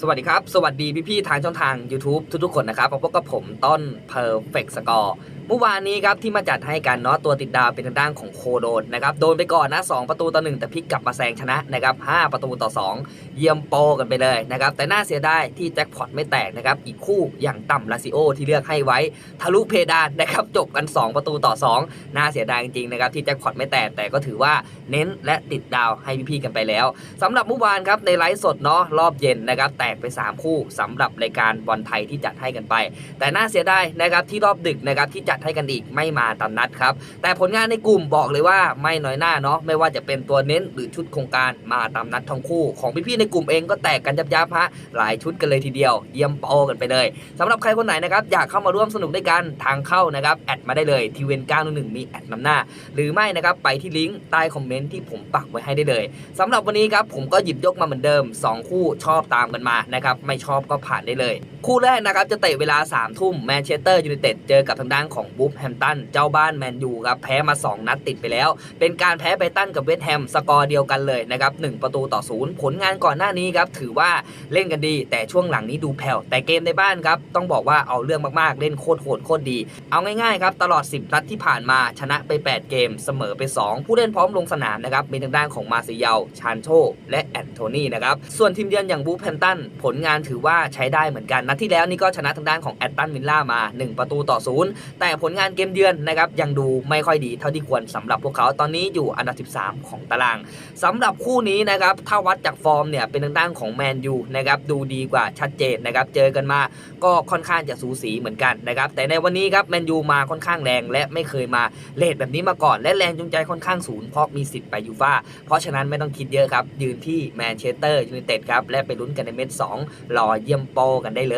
สวัสดีครับ สวัสดีพี่ๆทางช่องทาง YouTube ทุกๆ คนนะครับพบกับผมต้น Perfect Score เมื่อวานนี้ครับที่มาจัดให้กันเนาะตัวติดดาวเป็นทางด้านของโคโดนนะครับโดนไปก่อนนะ2ประตูต่อ1แต่พลิกกลับมาแซงชนะนะครับ5ประตูต่อ 2 เยี่ยมโปกันไปเลยนะครับแต่น่าเสียดายที่แจ็คพอตไม่แตกนะครับอีกคู่อย่างต่ำลาซิโอที่เลือกให้ไว้ทะลุเพดานนะครับจบกัน 2 ประตูต่อ 2 น่าเสียดายจริงๆนะครับที่แจ็คพอตไม่แตกแต่ก็ถือว่าเน้นและติดดาวให้พี่ๆกันไปแล้วสำหรับเมื่อวานครับในไลฟ์สดเนาะรอบเย็นนะครับแตกไป 3 คู่สำหรับรายการบอลไทยที่จัดให้กันไป แต่น่าเสียดายนะครับที่รอบดึกนะครับที่จัดให้กันอีกไม่มาตามนัดครับ แต่ผลงานในกลุ่มบอกเลยว่าไม่น้อยหน้าเนาะไม่ว่าจะเป็นตัวเน้นหรือชุดโครงการมาตามนัดทั้งคู่ ของพี่ๆในกลุ่มเองก็แตกกันยับยับฮะหลายชุดกันเลยทีเดียว เยี่ยมโปกันไปเลยสำหรับใครคนไหนนะครับอยากเข้ามาร่วมสนุกด้วยกันทางเข้านะครับแอดมาได้เลยทีเวน911มีแอดนำหน้า หรือไม่นะครับไปที่ลิงก์ใต้คอมเมนต์ที่ผมปักไว้ให้ได้เลยสำหรับวันนี้ครับผมก็หยิบยกมาเหมือนเดิม 2 คู่ชอบตามกันมานะครับไม่ชอบก็ผ่านได้เลยคู่แรกนะครับจะเตะเวลา3ามทุ่มแมนเชสเตอร์ยูไนเต็ดเจอกับทางด้านของบูฟแฮมตันเจ้าบ้านแมนยูครับแพ้มา 2 นัดติดไปแล้ว เป็นการแพ้ไบตันกับเวสต์แฮมสกอร์เดียวกันเลยนะครับหประตูต่อศูนย์ผลงานก่อนหน้านี้ครับถือว่าเล่นกันดี แต่ช่วงหลังนี้ดูแผ่ว แต่เกมในบ้านครับต้องบอกว่าเอาเรื่องมากๆ เล่นโคตรโหดโคตรดี เอาง่ายๆครับตลอด 10 นัดที่ผ่านมาชนะไป 8 เกม เสมอไป 2 ผู้เล่นพร้อมลงสนามนะครับมีทางด้านของมาซิเยาชานโชและแอนโทนีนะครับส่วนทีมเยือนอย่างบูฟแฮมตันผลงานถือว่าใช้ได้เหมือนกันนัดที่แล้วนี่ก็ชนะทางด้านของแอตตันวิลล่ามา 1 ประตูต่อศูนย์แต่ผลงานเกมเยือนนะครับยังดูไม่ค่อยดีเท่าที่ควรสำหรับพวกเขาตอนนี้อยู่อันดับ 13 ของตารางสำหรับคู่นี้นะครับถ้าวัดจากฟอร์มเนี่ยเป็นทางด้านของแมนยูนะครับดูดีกว่าชัดเจนนะครับเจอกันมาก็ค่อนข้างจะสูสีเหมือนกันนะครับแต่ในวันนี้ครับแมนยูมาค่อนข้างแรง และไม่เคยมาเลทแบบนี้มาก่อน และแรงจูงใจค่อนข้างสูงเพราะมีสิทธิ์ไปยูฟ่าเพราะฉะนั้นไม่ต้องคิดเยอะครับยืนที่แมนเชสเตอร์ยูไนเต็ดครับและไปลุ้นกันในเม็ด2รอเยี่ยมโปกันได้เลย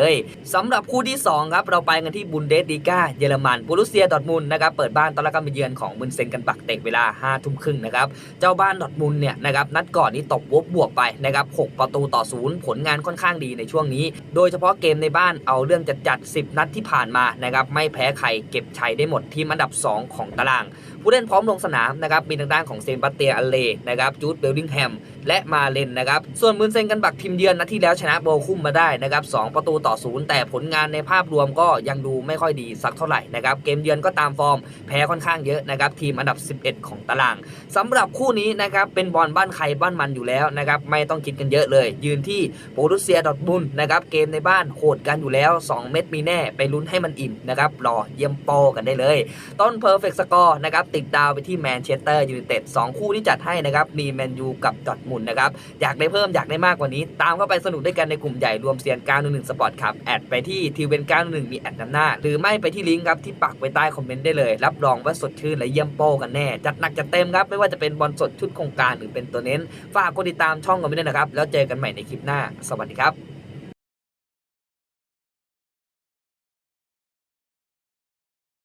สำหรับคู่ที่สองครับ เราไปกันที่บุนเดสลีกาเยอรมันบูรุเซียดอทมุนนะครับเปิดบ้านต้อนรับการไปเยือนของมุนเซนกันบักเตะเวลา5ทุ่มครึ่งนะครับเจ้าบ้านดอทมุนเนี่ยนะครับนัดก่อนนี้ตบวบบวกไปนะครับ6ประตูต่อศูนย์ผลงานค่อนข้างดีในช่วงนี้ โดยเฉพาะเกมในบ้านเอาเรื่องจัดจัด10 นัดที่ผ่านมานะครับไม่แพ้ใครเก็บชัยได้หมดทีมอันดับ 2 ของตาราง ผู้เล่นพร้อมลงสนามนะครับมีทางด้านของเซนบาเตียอัลเลนะครับจูดเบลลิงแฮมและมาเลนนะครับส่วนมุนเซนกันบักทีมเยือนนัดที่แล้วชนะโบคุมมาได้นะครับ2ประตูต่อศูนย์แต่ผลงานในภาพรวมก็ยังดูไม่ค่อยดีสักเท่าไหร่นะครับเกมเยือนก็ตามฟอร์มแพ้ค่อนข้างเยอะนะครับทีมอันดับ 11 ของตารางสำหรับคู่นี้นะครับเป็นบอลบ้านใครบ้านมันอยู่แล้วนะครับไม่ต้องคิดกันเยอะเลย ยืนที่โบรุเซียดอทมุนนะครับเกมในบ้านโหดกันอยู่แล้ว 2 เม็ดมีแน่ไปลุ้นให้มันอิ่มนะครับรอเยี่ยมโปกันได้เลย ต้นเพอร์เฟกต์สกอร์นะครับติดดาวไปที่แมนเชสเตอร์ยูไนเต็ด2คู่ที่จัดให้นะครับมีแมนยูกับดอทมุนนะครับอยากได้เพิ่มอยากได้มากกว่านี้ ตามเข้าไปสนุกด้วยกันในกลุ่มใหญ่รวมเซียน911สปอร์ตครับแอดไปที่ทีเวนการหนึ่งมีแอดนำหน้า หรือไม่ไปที่ลิงก์ครับที่ปักไว้ใต้คอมเมนต์ได้เลย รับรองว่าสดชื่นและเยี่ยมโป้กันแน่ จัดหนักจัดเต็มครับ ไม่ว่าจะเป็นบอลสดชุดโครงการหรือเป็นตัวเน้น ฝากกดติดตามช่องกันไปด้วยนะครับ แล้วเจอกันใหม่ในคลิปหน้า สวัสดีครับ